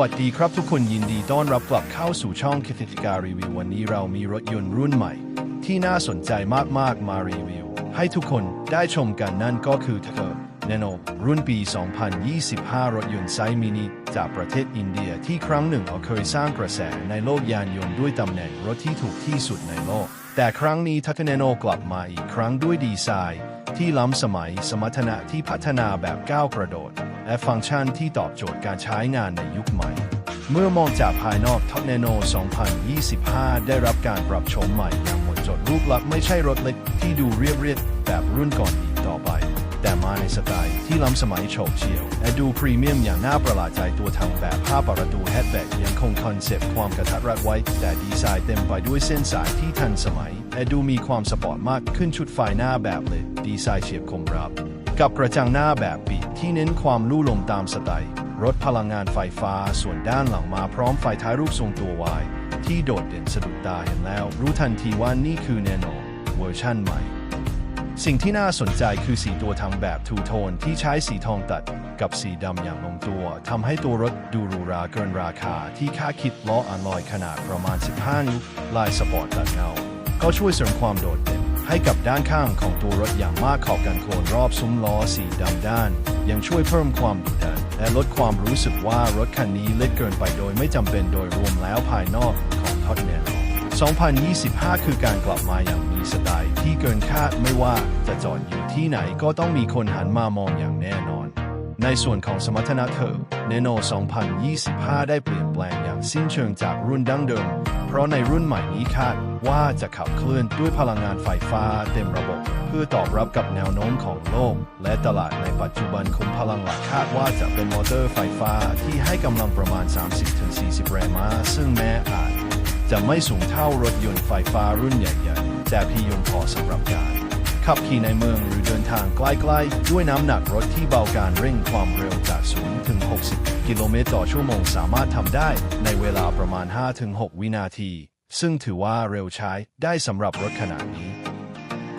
วัสดีครับทุกคนยินดีต้อนรับกลับเข้าสู่ช่องคิติการรีวิววันนี้เรามีรถยนต์รุ่นใหม่ ที่น่าสนใจมากๆมารีวิว ให้ทุกคนได้ชมกันนั่นก็คือเธอเนโนรุ่นปี 2025 รถยนต์ไซส์มินิ จากประเทศอินเดียที่ครั้งหนึ่งเคยสร้างกระแสในโลกยานยนต์ด้วยตำแหน่งรถที่ถูกที่สุดในโลก แต่ครั้งนี้ทักเนโนกลับมาอีกครั้งด้วยดีไซน์ ที่ล้ำสมัย สมรรถนะที่พัฒนาแบบก้าวกระโดด และฟังก์ชันที่ตอบโจทย์การใช้งานในยุคใหม่ เมื่อมองจากภายนอกท็อปเนโน 2025 ได้รับการปรับโฉมใหม่อย่างหมดจดรูปลักษณ์ไม่ใช่รถเล็กที่ดูเรียบๆแบบรุ่นก่อนอีกต่อไป แต่มาในสไตล์ที่ล้ำสมัยโฉบเฉี่ยวและดูพรีเมียมอย่างน่าประหลาดใจตัวทางแบบผ้าประตูแฮชแบ็กยังคงคอนเซปต์ความกระทัดรัดไว้ แต่ดีไซน์เต็มไปด้วยเส้นสายที่ทันสมัย และดูมีความสปอร์ตมากขึ้นชุดไฟหน้าแบบเลย ดีไซน์เฉียบคมรับ กับกระจังหน้าแบบปีกที่เน้นความลู่ลมตามสไตล์รถพลังงานไฟฟ้าส่วนด้านหลังมาพร้อมไฟท้ายรูปทรงตัววาย ที่โดดเด่นสะดุดตาเห็นแล้ว รู้ทันทีว่านี่คือแนโนเวอร์ชั่นใหม่ สิ่งที่น่าสนใจคือสีตัวทางแบบทูโทนที่ใช้สีทองตัด กับสีดำอย่างลงตัวทำให้ตัวรถดูหรูราเกินราคาที่ค่าคิดล้ออันลอยขนาดประมาณ 15นิ้วลายสปอร์ตตัดเงา ก็ช่วยเสริมความโดดเด่นให้กับด้านข้างของตัวรถอย่างมากขอบกันโคลนรอบซุ้มล้อสีดำด้าน ยังช่วยเพิ่มความดุดัน และลดความรู้สึกว่ารถคันนี้เล็กเกินไปโดยไม่จำเป็นโดยรวมแล้วภายนอกของท็อตเนโน2025 คือการกลับมาอย่างมีสไตล์ที่เกินคาดไม่ว่าจะจอดอยู่ที่ไหนก็ต้องมีคนหันมามองอย่างแน่นอน ในส่วนของสมรรถนะเธอเนโน 2025 ได้เปลี่ยนแปลงอย่างสิ้นเชิงจากรุ่นดั้งเดิม เพราะในรุ่นใหม่นี้คาด ว่าจะขับเคลื่อนด้วยพลังงานไฟฟ้าเต็มระบบ เพื่อตอบรับกับแนวโน้มของโลก และตลาดในปัจจุบันคุมพลังหลักคาดว่าจะเป็นมอเตอร์ไฟฟ้าที่ให้กำลังประมาณ 30-40 แรงม้า ซึ่งแม้อาจจะไม่สูงเท่ารถยนต์ไฟฟ้ารุ่นใหญ่ๆ แต่พียงพอสำหรับการขับขี่ในเมืองหรือเดินทางใกล้ๆ ด้วยน้ำหนักรถที่เบาการเร่งความเร็วจาก 0 ถึง 60 กิโลเมตรต่อชั่วโมงสามารถทำได้ในเวลาประมาณ5-6วินาที ซึ่งถือว่าเร็วใช้ได้สำหรับรถขนาดนี้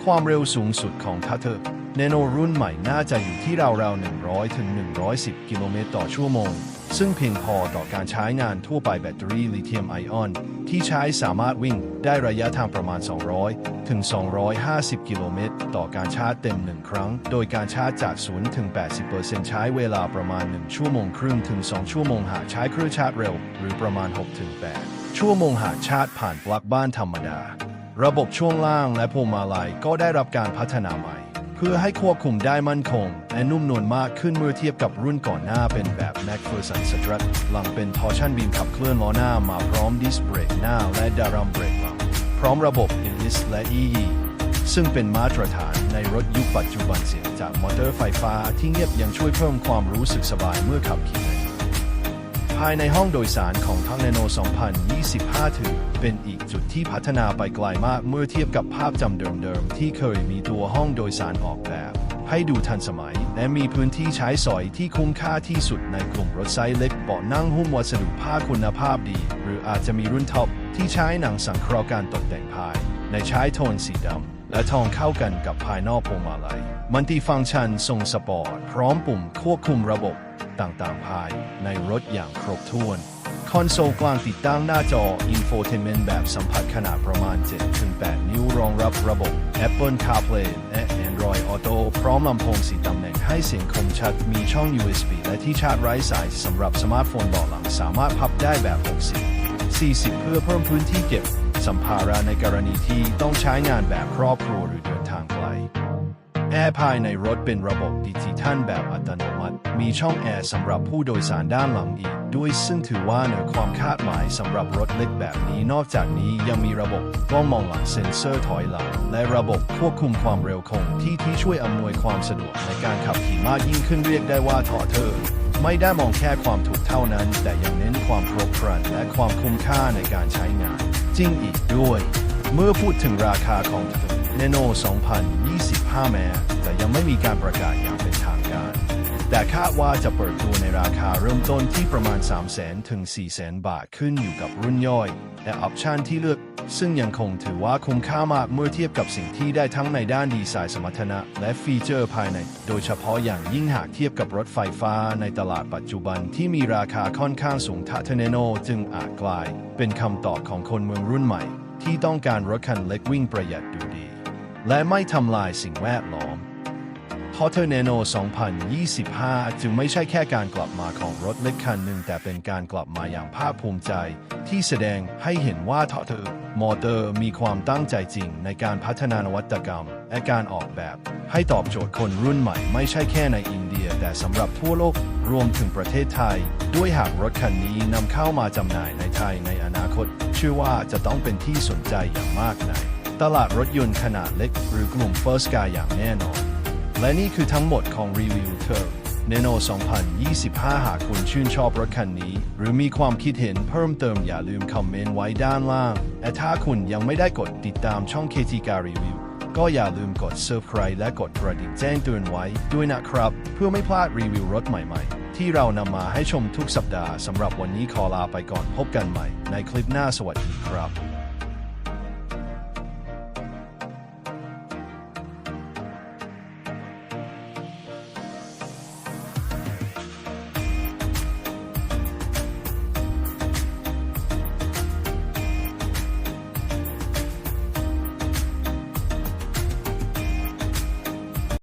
ความเร็วสูงสุดของทัเทอร์เนโนรุ่นใหม่น่าจะอยู่ที่ราวๆ 100 ถึง 110 กิโลเมตรต่อชั่วโมง ซึ่งเพียงพอต่อการใช้งานทั่วไปแบตเตอรี่ลิเธียมไอออน ที่ใช้สามารถวิ่งได้ระยะทางประมาณ 200 ถึง 250 กิโลเมตร ต่อการชาร์จเต็ม 1 ครั้ง โดยการชาร์จจาก 0 ถึง 80%ใช้เวลาประมาณ 1 ชั่วโมงครึ่งถึง 2 ชั่วโมงหากใช้เครื่องชาร์จเร็ว หรือประมาณ 6 ถึง 8 ชั่วโมงหาชาร์จผ่านปลั๊กบ้านธรรมดา ระบบช่วงล่างและพวงมาลัยก็ได้รับการพัฒนาใหม่ เพื่อให้ควบคุมได้มั่นคง และนุ่มนวลมากขึ้นเมื่อเทียบกับรุ่นก่อนหน้าเป็นแบบ MacPherson Strut หลังเป็นทอร์ชันบีมขับเคลื่อนล้อหน้ามาพร้อมดิสเบรกหน้าและดารัมเบรกหลังพร้อมระบบ ILIS และ EE ซึ่งเป็นมาตรฐานในรถยุคปัจจุบันเสียงจากมอเตอร์ไฟฟ้าที่เงียบยังช่วยเพิ่มความรู้สึกสบายเมื่อขับขี่ใน ภายในห้องโดยสารของทั้ง Nano 2025 ถือ เป็นอีกจุดที่พัฒนาไปไกลมากเมื่อเทียบกับภาพจำเดิมๆ ที่เคยมีตัวห้องโดยสารออกแบบ ให้ดูทันสมัย และมีพื้นที่ใช้สอยที่คุ้มค่าที่สุดในกลุ่มรถไซส์เล็กเบาะนั่งหุ้มวัสดุผ้าคุณภาพดี หรืออาจจะมีรุ่นท็อปที่ใช้หนังสังเคราะห์การตกแต่งภาย ในใช้โทนสีดำและทองเข้ากันกับภายนอกพวงมาลัย มันติฟังก์ชันทรงสปอร์ต พร้อมปุ่มควบคุมระบบ ต่างๆ ภายในรถอย่างครบถ้วน คอนโซลกลางติดตั้งหน้าจอ Infotainment แบบสัมผัสขนาดประมาณ 7-8 นิ้วรองรับระบบ Apple CarPlay และ Android Auto พร้อมลำโพงสีตำแหน่งให้เสียงคมชัดมีช่อง USB และที่ชาร์จไร้สายสำหรับสมาร์ทโฟนเบาะหลังสามารถพับได้แบบ 60 40 เพื่อเพิ่มพื้นที่เก็บสัมภาระในกรณีที่ต้องใช้งานแบบครอบครัวหรือเดินทางไกล แอร์ภายในรถเป็นระบบดิจิทัลแบบอัตโนมัติ มีช่องแอร์สำหรับผู้โดยสารด้านหลังอีก ด้วยซึ่งถือว่าเหนือความคาดหมายสำหรับรถเล็กแบบนี้ นอกจากนี้ยังมีระบบกล้องมองหลังเซ็นเซอร์ถอยหลัง และระบบควบคุมความเร็วคงที่ที่ช่วยอำนวยความสะดวกในการขับขี่มากยิ่งขึ้นเรียกได้ว่าทอเธอไม่ได้มองแค่ความถูกเท่านั้น แต่ยังเน้นความครบครันและความคุ้มค่าในการใช้งาน จริงอีกด้วย เมื่อพูดถึงราคาของ เธอ Nano 2025 แม้แต่ยังไม่มีการประกาศอย่างเป็นทางการ แต่คาดว่าจะเปิดตัวในราคาเริ่มต้นที่ประมาณ 300,000 ถึง400,000 บาทขึ้นอยู่กับรุ่นย่อย และออปชันที่เลือก ซึ่งยังคงถือว่าคุ้มค่ามากเมื่อเทียบกับสิ่งที่ได้ทั้งในด้านดีไซน์สมรรถนะ และฟีเจอร์ภายใน โดยเฉพาะอย่างยิ่งหากเทียบกับรถไฟฟ้าในตลาดปัจจุบันที่มีราคาค่อนข้างสูงทาเทเนโนจึงอาจกลาย เป็นคำตอบของคนเมืองรุ่นใหม่ ที่ต้องการรถคันเล็กวิ่งประหยัดดูดี และไม่ทำลายสิ่งแวดล้อม p o r t e r Nano 2025 จึงไม่ใช่แค่การกลับมาของรถเล็กคันหนึ่ง แต่เป็นการกลับมาอย่างภาคภูมิใจ ที่แสดงให้เห็นว่า t o t e r Motor มีความตั้งใจจริง ในการพัฒนานวัตกรรม และการออกแบบ ให้ตอบโจทย์คนรุ่นใหม่ไม่ใช่แค่ในอินเดีย แต่สำหรับทั่วโลกรวมถึงประเทศไทย ด้วยหากรถคันนี้นำเข้ามาจำหน่ายในไทยในอนาคตเชื่อว่าจะต้องเป็นที่สนใจอย่างมากใน ตลาดรถยนต์ขนาดเล็ก หรือกลุ่ม First Car อย่างแน่นอน และนี่คือทั้งหมดของรีวิวเธอ Nano 2025 หากคุณชื่นชอบรถคันนี้ หรือมีความคิดเห็นเพิ่มเติมอย่าลืมคอมเมนต์ไว้ด้านล่าง และถ้าคุณยังไม่ได้กดติดตามช่อง KT การรีวิวก็อย่าลืมกด Subscribe และกดกระดิ่งแจ้งเตือนไว้ด้วยนะครับ เพื่อไม่พลาดรีวิวรถใหม่ๆ ที่เรานำมาให้ชมทุกสัปดาห์สำหรับวันนี้ขอลาไปก่อนพบกันใหม่ ในคลิปหน้าสวัสดีครับ